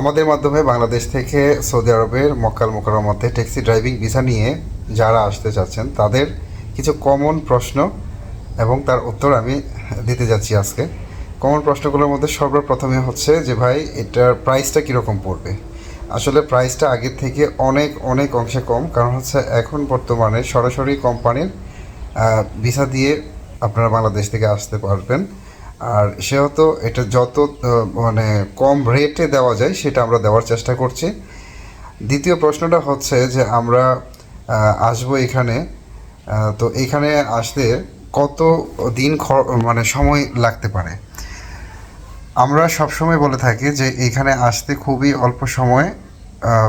আমাদের মাধ্যমে বাংলাদেশ থেকে সৌদি আরবের মক্কাল মোকারমতে ট্যাক্সি ড্রাইভিং ভিসা নিয়ে যারা আসতে চাচ্ছেন, তাদের কিছু কমন প্রশ্ন এবং তার উত্তর আমি দিতে যাচ্ছি আজকে। কমন প্রশ্নগুলোর মধ্যে সর্বপ্রথমে হচ্ছে যে, ভাই, এটার প্রাইসটা কীরকম পড়বে? আসলে প্রাইসটা আগের থেকে অনেক অনেক অংশে কম। কারণ হচ্ছে এখন বর্তমানে সরাসরি কোম্পানির ভিসা দিয়ে আপনারা বাংলাদেশ থেকে আসতে পারবেন। আর সেহেতু এটা যত মানে কম রেটে দেওয়া যায়, সেটা আমরা দেওয়ার চেষ্টা করছি। দ্বিতীয় প্রশ্নটা হচ্ছে যে আমরা আসব এখানে তো এখানে আসতে কত দিন মানে সময় লাগতে পারে? আমরা সবসময় বলে থাকি যে এখানে আসতে খুবই অল্প সময়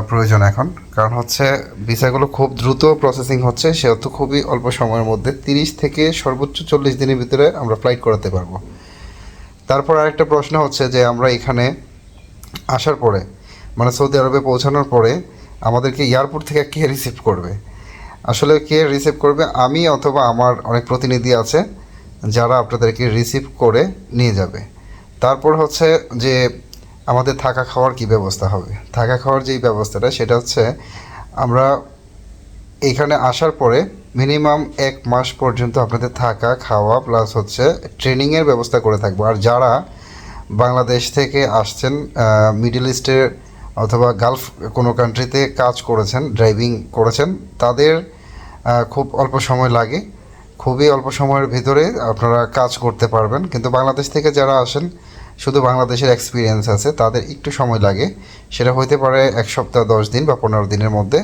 প্রয়োজন এখন। কারণ হচ্ছে ভিসাগুলো খুব দ্রুত প্রসেসিং হচ্ছে, সেহেতু খুবই অল্প সময়ের মধ্যে তিরিশ থেকে সর্বোচ্চ চল্লিশ দিনের ভিতরে আমরা ফ্লাইট করাতে পারব। তারপর আরেকটা প্রশ্ন হচ্ছে যে আমরা এখানে আসার পরে মানে সৌদি আরবে পৌঁছানোর পরে আমাদেরকে এয়ারপোর্ট থেকে কে রিসিভ করবে? আসলে কে রিসিভ করবে? আমি অথবা আমার অনেক প্রতিনিধি আছে যারা আপনাদেরকে রিসিভ করে নিয়ে যাবে। তারপর হচ্ছে যে আমাদের থাকা খাওয়ার কি ব্যবস্থা হবে? থাকা খাওয়ার যেই ব্যবস্থাটা, সেটা হচ্ছে আমরা এখানে আসার পরে মিনিমাম এক মাস পর্যন্ত আপনাদের থাকা, খাওয়া প্লাস হচ্ছে ট্রেনিংয়ের ব্যবস্থা করে থাকব। আর যারা বাংলাদেশ থেকে আসছেন মিডল ইস্টের অথবা গালফ কোনো কান্ট্রিতে কাজ করেছেন ড্রাইভিং করেছেন, তাদের খুব অল্প সময় লাগে। খুবই অল্প সময়ের ভিতরে আপনারা কাজ করতে পারবেন। কিন্তু বাংলাদেশ থেকে যারা আসেন, শুধু বাংলাদেশের এক্সপিরিয়েন্স আছে, তাদের একটু সময় লাগে। সেটা হইতে পারে এক সপ্তাহ, দশ দিন বা পনেরো দিনের মধ্যে।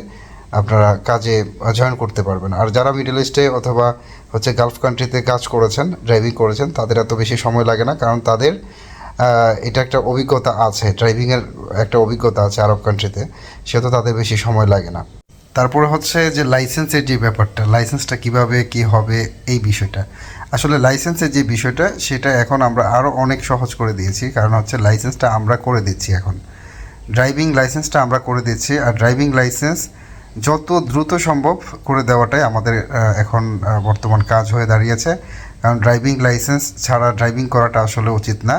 আপনারা কাজে জয়েন করতে পারবেন। আর যারা মিডল ইস্টে অথবা হচ্ছে গালফ কান্ট্রিতে কাজ করেছেন ড্রাইভিং করেছেন, তাদের এত বেশি সময় লাগে না। কারণ তাদের এটা একটা অভিজ্ঞতা আছে ড্রাইভিংয়ের একটা অভিজ্ঞতা আছে আরব কান্ট্রিতে সেহেতু তাদের বেশি সময় লাগে না। তারপরে হচ্ছে যে লাইসেন্সের যে ব্যাপারটা লাইসেন্সটা কীভাবে কি হবে এই বিষয়টা। আসলে লাইসেন্সের যে বিষয়টা, সেটা এখন আমরা আরও অনেক সহজ করে দিয়েছি। কারণ হচ্ছে লাইসেন্সটা আমরা করে দিচ্ছি এখন। ড্রাইভিং লাইসেন্সটা আমরা করে দিচ্ছি। আর ড্রাইভিং লাইসেন্স যত দ্রুত সম্ভব করে দেওয়াটাই আমাদের এখন বর্তমান কাজ হয়ে দাঁড়িয়েছে। কারণ ড্রাইভিং লাইসেন্স ছাড়া ড্রাইভিং করাটা আসলে উচিত না।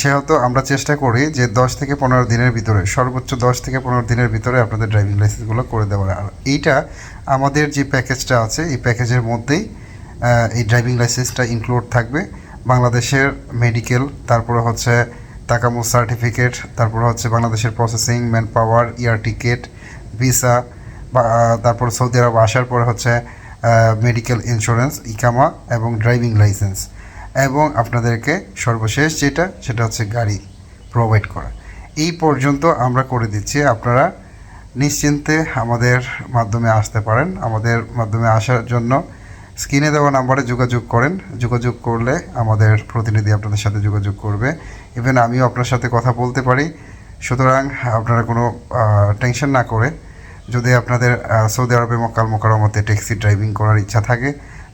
সেহেতু আমরা চেষ্টা করি যে দশ থেকে পনেরো দিনের ভিতরে, সর্বোচ্চ দশ থেকে পনেরো দিনের ভিতরে আপনাদের ড্রাইভিং লাইসেন্সগুলো করে দেওয়ার। আর এইটা আমাদের যে প্যাকেজটা আছে, এই প্যাকেজের মধ্যেই এই ড্রাইভিং লাইসেন্সটা ইনক্লুড থাকবে। বাংলাদেশের মেডিকেল তারপরে হচ্ছে তাকামু সার্টিফিকেট তারপরে হচ্ছে বাংলাদেশের processing man power air ticket visa বা তারপর সৌদি আরব আসার পর হচ্ছে মেডিকেল ইন্স্যুরেন্স ইকামা এবং ড্রাইভিং লাইসেন্স এবং আপনাদেরকে সর্বশেষ যেটা, সেটা হচ্ছে গাড়ি প্রোভাইড করা। এই পর্যন্ত আমরা করে দিচ্ছি। আপনারা নিশ্চিন্তে আমাদের মাধ্যমে আসতে পারেন। আমাদের মাধ্যমে আসার জন্য স্ক্রিনে দেওয়া নাম্বারে যোগাযোগ করেন। যোগাযোগ করলে আমাদের প্রতিনিধি আপনাদের সাথে যোগাযোগ করবে। ইভেন আমিও আপনার সাথে কথা বলতে পারি। সুতরাং আপনারা কোনো টেনশন না করে যদি আপনাদের সৌদি আরবে মক্কাল মোকারমতে ট্যাক্সি ড্রাইভিং করার ইচ্ছা থাকে,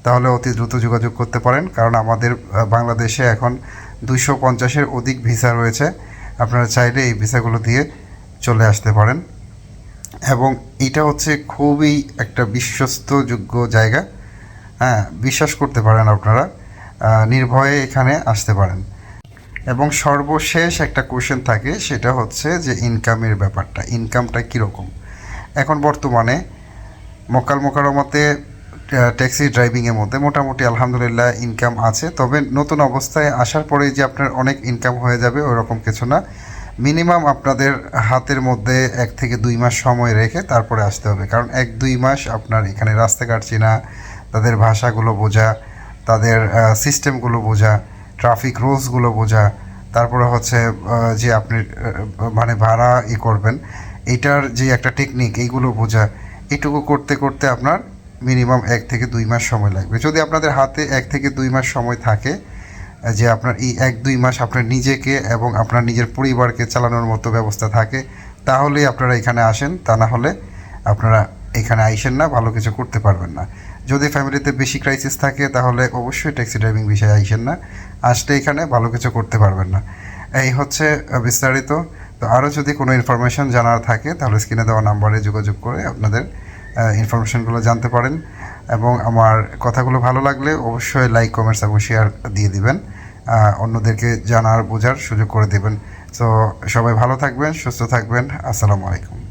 তাহলে অতি দ্রুত যোগাযোগ করতে পারেন। কারণ আমাদের বাংলাদেশে এখন দুশো পঞ্চাশের অধিক ভিসা রয়েছে। আপনারা চাইলে এই ভিসাগুলো দিয়ে চলে আসতে পারেন। এবং এটা হচ্ছে খুবই একটা বিশ্বস্তযোগ্য জায়গা। হ্যাঁ বিশ্বাস করতে পারেন আপনারা নির্ভয়ে এখানে আসতে পারেন। এবং সর্বশেষ একটা কোশ্চেন থাকে, সেটা হচ্ছে যে ইনকামের ব্যাপারটা। ইনকামটা কীরকম? এখন বর্তমানে মক্কাল মোকারমতে ট্যাক্সি ড্রাইভিংয়ের মধ্যে মোটামুটি আলহামদুলিল্লাহ ইনকাম আছে। তবে নতুন অবস্থায় আসার পরে যে আপনার অনেক ইনকাম হয়ে যাবে, ওরকম কিছু না। মিনিমাম আপনাদের হাতের মধ্যে এক থেকে দুই মাস সময় রেখে তারপরে আসতে হবে। কারণ এক দুই মাস আপনার এখানে রাস্তাঘাট চেনা, তাদের ভাষাগুলো বোঝা, তাদের সিস্টেমগুলো বোঝা ট্রাফিক রুলসগুলো বোঝা তারপরে হচ্ছে যে আপনি মানে ভাড়া ই করবেন, এটার যে একটা টেকনিক এইগুলো বোঝা, এটুকু করতে করতে আপনার মিনিমাম এক থেকে দুই মাস সময় লাগবে। যদি আপনাদের হাতে এক থেকে দুই মাস সময় থাকে, যে আপনার এই এক দুই মাস আপনার নিজেকে এবং আপনার নিজের পরিবারকে চালানোর মতো ব্যবস্থা থাকে, তাহলেই আপনারা এখানে আসেন, তা না হলে আপনারা এখানে আইসেন না, ভালো কিছু করতে পারবেন না। যদি ফ্যামিলিতে বেশি ক্রাইসিস থাকে, তাহলে অবশ্যই ট্যাক্সি ড্রাইভিং বিষয়ে আইসেন না। আসলে এখানে ভালো কিছু করতে পারবেন না। এই হচ্ছে বিস্তারিত। তো আরও যদি কোনো ইনফরমেশন জানার থাকে, তাহলে স্ক্রিনে দেওয়া নাম্বারে যোগাযোগ করে আপনাদের ইনফরমেশনগুলো জানতে পারেন। এবং আমার কথাগুলো ভালো লাগলে অবশ্যই লাইক কমেন্টস এবং শেয়ার দিয়ে দিবেন। অন্যদেরকে জানার, বোঝার সুযোগ করে দেবেন। তো সবাই ভালো থাকবেন, সুস্থ থাকবেন। আসসালামু আলাইকুম।